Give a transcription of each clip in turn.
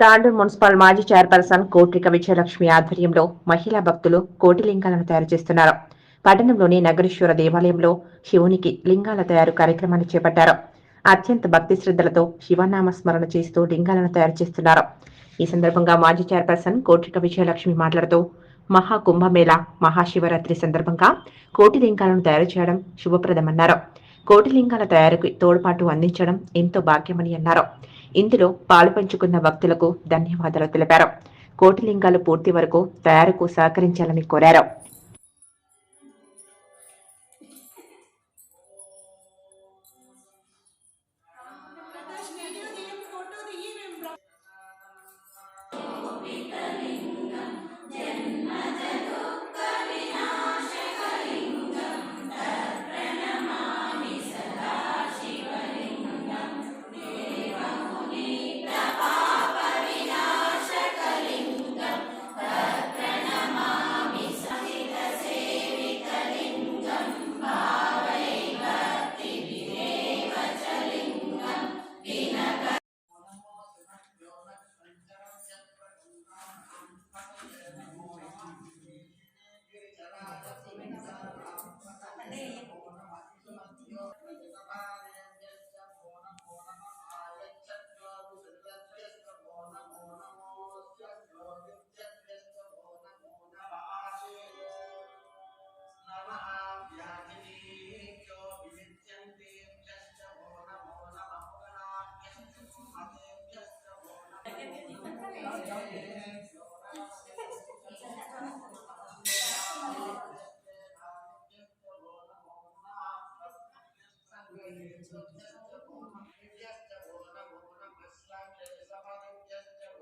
Tandur municipal మాజీ chairperson Kotrika Vijayalakshmi ఆధ్వర్యంలో మహిళా భక్తులు కోటి లింగాలను తయారు చేస్తున్నారు. పట్టణంలోని నగరేశ్వర దేవాలయంలో శివునికి లింగాల తయారు కార్యక్రమాన్ని చేపట్టారు. అత్యంత భక్తి శ్రద్ధలతో శివనామ స్మరణ చేస్తూ లింగాలను తయారు చేస్తున్నారు. ఈ సందర్భంగా మాజీ చైర్పర్సన్ కోట్రిక విజయలక్ష్మి మాట్లాడుతూ మహా కుంభమేళ మహాశివరాత్రి సందర్భంగా కోటి లింగాలను తయారు చేయడం శుభప్రదమన్నారు. కోటి లింగాల తయారీకి తోడ్పాటు అందించడం ఎంతో భాగ్యమని అన్నారు. ఇందులో పాలుపంచుకున్న భక్తులకు ధన్యవాదాలు తెలిపారు. కోటిలింగాలు పూర్తి వరకు తయారుకు సహకరించాలని కోరారు.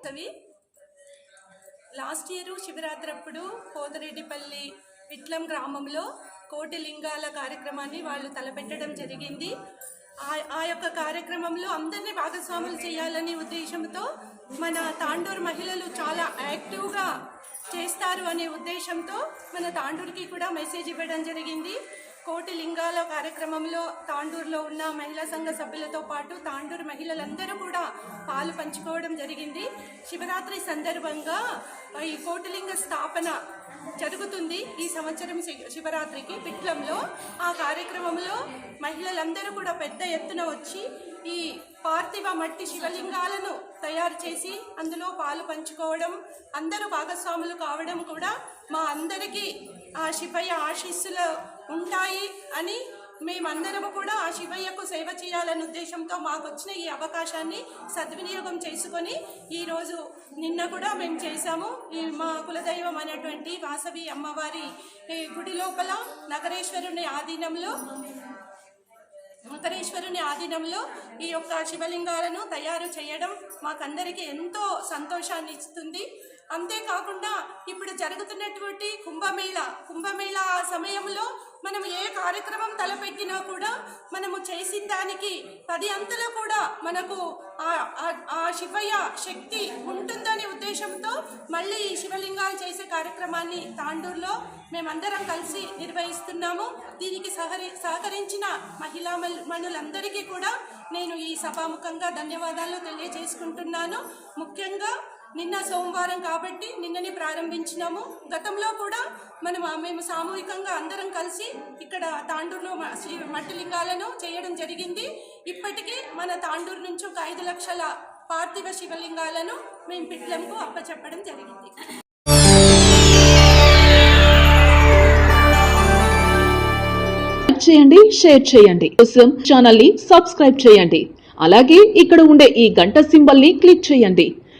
అవి లాస్ట్ ఇయర్ శివరాత్రి అప్పుడు పోతరెడ్డిపల్లి విట్లం గ్రామంలో కోటి లింగాల కార్యక్రమాన్ని వాళ్ళు తలపెట్టడం జరిగింది. ఆ- ఆ యొక్క కార్యక్రమంలో అందరినీ భాగస్వాములు చేయాలనే ఉద్దేశంతో మన తాండూరు మహిళలు చాలా యాక్టివ్గా చేస్తారు అనే ఉద్దేశంతో మన తాండూరుకి కూడా మెసేజ్ ఇవ్వడం జరిగింది. కోటి లింగాల కార్యక్రమంలో తాండూరులో ఉన్న మహిళా సంఘ సభ్యులతో పాటు తాండూరు మహిళలందరూ కూడా పాలు పంచుకోవడం జరిగింది. శివరాత్రి సందర్భంగా ఈ కోటిలింగ స్థాపన జరుగుతుంది ఈ సంవత్సరం శి- శివరాత్రికి. పిట్లంలో ఆ కార్యక్రమంలో మహిళలందరూ కూడా పెద్ద ఎత్తున వచ్చి ఈ పార్థివ మట్టి శివలింగాలను తయారు చేసి అందులో పాలు పంచుకోవడం అందరూ భాగస్వాములు కావడం కూడా మా అందరికీ ఆ శివయ్య ఆశీస్సులు ఉంటాయి అని మేమందరము కూడా ఆ శివయ్యకు సేవ చేయాలనే ఉద్దేశంతో మాకు వచ్చిన ఈ అవకాశాన్ని సద్వినియోగం చేసుకొని ఈరోజు నిన్న కూడా మేము చేశాము. ఈ మా కులదైవం అనేటువంటి వాసవి అమ్మవారి ఈ గుడి లోపల నగరేశ్వరుని ఆధీనంలో ఉత్తరేశ్వరుని ఆధీనంలో ఈ యొక్క శివలింగాలను తయారు చేయడం మాకందరికీ ఎంతో సంతోషాన్ని ఇస్తుంది అంతేకాకుండా ఇప్పుడు జరుగుతున్నటువంటి కుంభమేళ కుంభమేళ సమయంలో మనం ఏ కార్యక్రమం తలపెట్టినా కూడా మనము చేసిన దానికి పది అంతలో కూడా మనకు ఆ- ఆ- శివయ్య శక్తి ఉంటుందనే ఉద్దేశంతో మళ్ళీ ఈ శివలింగాలు చేసే కార్యక్రమాన్ని తాండూరులో మేమందరం కలిసి నిర్వహిస్తున్నాము. దీనికి సహరి సహకరించిన మహిళా మనులందరికీ కూడా నేను ఈ సభాముఖంగా ధన్యవాదాలు తెలియజేసుకుంటున్నాను. ముఖ్యంగా నిన్న సోమవారం కాబట్టి నిన్ననే ప్రారంభించినాము. గతంలో కూడా మనం మేము సామూహికంగా అందరం కలిసి ఇక్కడ తాండూరులో మ- మట్టి లింగాలను చేయడం జరిగింది. ఇప్పటికీ మన తాండూరు నుంచి ఒక ఐదు లక్షల పార్థివ శివలింగాలను మేము పిట్లంకు అప్పచెప్పడం జరిగింది. చేయండి షేర్ చేయండి. కోసం ఛానల్ని సబ్స్క్రైబ్ చేయండి. అలాగే ఇక్కడ ఉండే ఈ గంట సింబల్ని క్లిక్ చేయండి.